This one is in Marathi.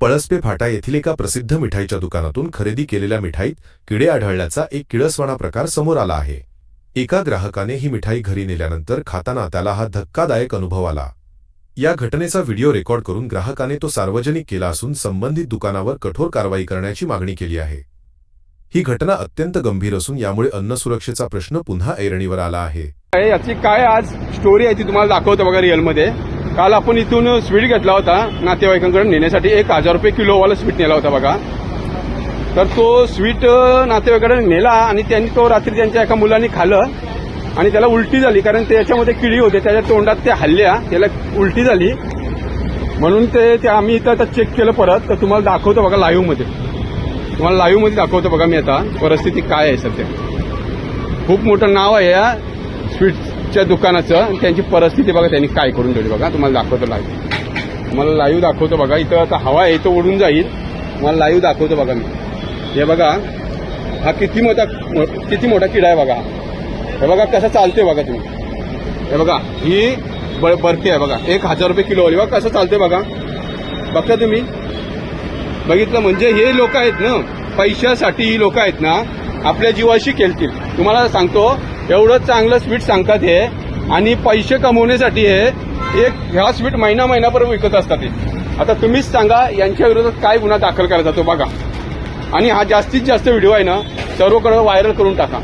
पळसपे फाटा येथील एका प्रसिद्ध मिठाईच्या दुकानातून खरेदी केलेल्या मिठाईत किडे आढळल्याचा एक किळसवाणा प्रकार समोर आला आहे. एका ग्राहकाने ही मिठाई घरी नेल्यानंतर खाताना त्याला हा धक्कादायक अनुभव आला. या घटनेचा व्हिडिओ रेकॉर्ड करून ग्राहकाने तो सार्वजनिक केला असून संबंधित दुकानावर कठोर कारवाई करण्याची मागणी केली आहे. ही घटना अत्यंत गंभीर असून यामुळे अन्न सुरक्षेचा प्रश्न पुन्हा ऐरणीवर आला आहे. याची काय आज स्टोरी आहे ती तुम्हाला दाखवतो बघा रिअलमध्ये काल आपण इथून स्वीट घेतला होता नातेवाईकांकडे नेण्यासाठी. एक हजार रुपये किलोवाला स्वीट नेला होता बघा. तर तो स्वीट अं, नेला आणि त्यांनी तो रात्री त्यांच्या एका मुलाने खाल्लं आणि त्याला उलटी झाली कारण त्याच्यामध्ये किडी होते त्याच्या तोंडात ते हल्ल्या त्याला उलटी झाली. म्हणून ते ते आम्ही इथं आता चेक केलं परत. तर तुम्हाला दाखवतो बघा लाईव्हमध्ये तुम्हाला लाईव्हमध्ये दाखवतो बघा मी आता. परिस्थिती काय आहे सध्या. खूप मोठं नाव आहे या त्या दुकानाचं आणि त्यांची परिस्थिती बघा त्यांनी काय करून ठेवली बघा. तुम्हाला दाखवतो लाईव्ह तुम्हाला लाईव्ह दाखवतो बघा. इथं आता हवा आहे तो उडून जाईल. तुम्हाला लाईव्ह दाखवतो बघा मी. हे बघा हा किती मोठा किती मोठा किडा आहे बघा. हे बघा कसं चालते बघा तुम्ही. हे बघा ही ब- आहे बघा. एक हजार रुपये किलो वाली बघा कसं चालते बघा. बघता तुम्ही? बघितलं म्हणजे हे लोक आहेत ना पैशासाठी ही लोक आहेत ना आपल्या जीवाशी खेळतील. तुम्हाला सांगतो एवढं चांगलं स्वीट सांगतात हे. आणि पैसे कमवण्यासाठी हे एक ह्या स्वीट महिना महिनापर्यंत विकत असतात हे. आता तुम्हीच सांगा यांच्या विरोधात काय गुन्हा दाखल करायचा तो बघा. आणि हा जास्तीत जास्त व्हिडिओ आहे ना सर्वकडे व्हायरल करून टाका.